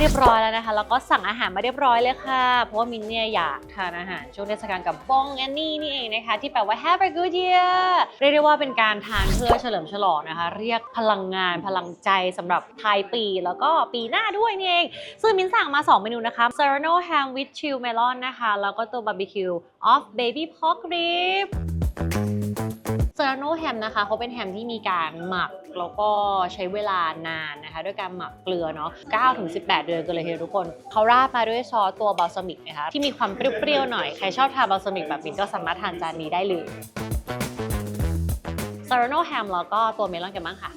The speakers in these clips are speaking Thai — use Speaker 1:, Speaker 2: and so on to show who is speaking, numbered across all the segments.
Speaker 1: เรียบร้อยแล้วนะคะ แล้วก็สั่งอาหารมาเรียบร้อยเลยค่ะ เพราะว่ามินเนี่ยอยากทานอาหารช่วงเทศกาลกับบ้องแอนนี่นี่เองนะคะ ที่แปลว่า Have a good year เรียกได้ว่าเป็นการทานเพื่อเฉลิมฉลองนะคะ เรียกพลังงานพลังใจสำหรับไทายปีแล้วก็ปีหน้าด้วยนี่เอง ซึ่งมินสั่งมา 2 เมนูนะคะ Serrano Ham with Chill Melon นะคะ แล้วก็ตัว Barbecue of Baby Pork Rib เซราโนแฮมนะคะเขาเป็นแฮมที่มีการหมักแล้วก็ใช้เวลานานนะคะด้วยการหมักเกลือเนาะ9ถึง18 เดือนกันเลยทีเดียวทุกคนเขาราดมาด้วยซอสตัวบาลซามิกนะคะที่มีความเปรี้ยวๆหน่อย ใครชอบทานบาลซามิกแบบมินก็สามารถทานจานนี้ได้เลยเซราโนแฮมแล้วก็ตัวเมลอนกันบ้างค่ะ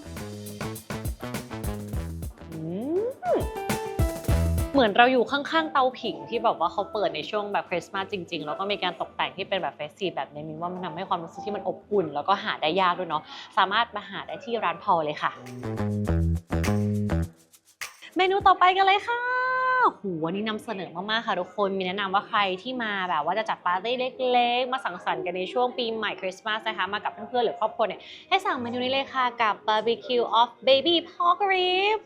Speaker 1: อืม เหมือนเราอยู่ข้างๆเตาผิงที่แบบว่าเขาเปิดในช่วงแบบคริสต์มาสจริง ๆ แล้วก็มีการตกแต่งที่เป็นแบบเฟสซีแบบนี้มินว่ามันทำให้ความรู้สึกที่มันอบอุ่น แล้วก็หาได้ยากด้วยเนาะสามารถมาหาได้ที่ร้านพอเลยค่ะ เมนูต่อไปกันเลยค่ะ หวันนี้นำเสนอมากๆค่ะทุกคนมีแนะนำว่าใครที่มาแบบว่าจะจัดปาร์ตี้เล็ก ๆ มาสังสรรค์กันในช่วงปีใหม่คริสต์มาสนะคะมากับเพื่อนๆหรือครอบครัวเนี่ยให้สั่งเมนูนี้เลยค่ะกับ barbecue of baby pork rib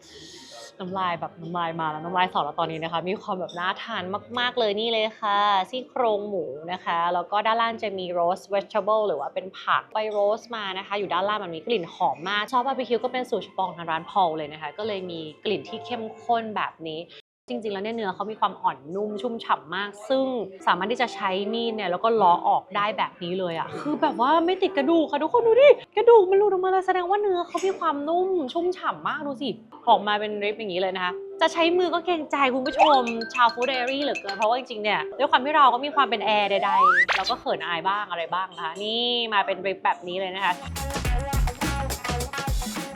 Speaker 1: น้ำลายแบบน้ำลายมาแล้วน้ำลายสอแล้วตอนนี้นะคะ มีความแบบน่าทานมาก ๆ เลยนี่เลยค่ะซี่โครงหมูนะคะ แล้วก็ด้านล่างจะมีโรส vegetable หรือว่าเป็นผักไปโรสมานะคะ อยู่ด้านล่างมันมีกลิ่นหอมมาก ซอสบาร์บีคิวก็เป็นสูตรเฉพาะของทางร้านพอลเลยนะคะ ก็เลยมีกลิ่นที่เข้มข้นแบบนี้ จริงๆ แล้วเนี่ยเนื้อเขามีความอ่อนนุ่มชุ่มฉ่ำมาก ซึ่งสามารถที่จะใช้มีดเนี่ยแล้วก็ล้อออกได้แบบนี้เลยอะ่ะคือแบบว่าไม่ติดกระดูกค่ะทุกคนดูดิกระดูกมันหลุดออกมาเลยแสดงว่าเนื้อเขามีความนุ่มชุ่มฉ่ำมากดูสิออกมาเป็นริบอย่างนี้เลยนะคะจะใช้มือก็เกรงใจคุณผู้ชมชาวฟู้ดเดอรี่เหลือเกิน เพราะว่าจริงๆเนี่ยด้วยความที่เราก็มีความเป็นแอร์ใดๆเราก็เขินอายบ้างอะไรบ้างนะคะนี่มาเป็นริบแบบนี้เลยนะคะ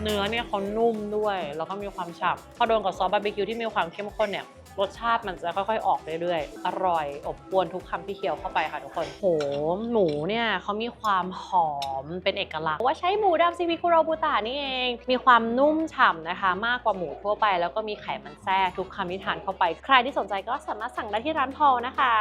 Speaker 1: เนื้อเนี่ยเขานุ่มด้วย แล้วก็มีความฉ่ำพอโดนกับซอสบาร์บีคิวที่มีความเข้มข้นเนี่ยรสชาติมันจะค่อยๆ ออกเรื่อยๆ อร่อย อบอวนทุกคำที่เคี้ยวเข้าไปค่ะทุกคน โห หมูเนี่ยเขามีความหอมเป็นเอกลักษณ์เพราะว่าใช้หมูดำซีมิคุโรบุตะนี่เอง มีความนุ่มฉ่ำนะคะ มากกว่าหมูทั่วไป แล้วก็มีไขมันแทรกทุกคำที่ทานเข้าไป ใครที่สนใจก็สามารถสั่งได้ที่ร้านพอนะคะ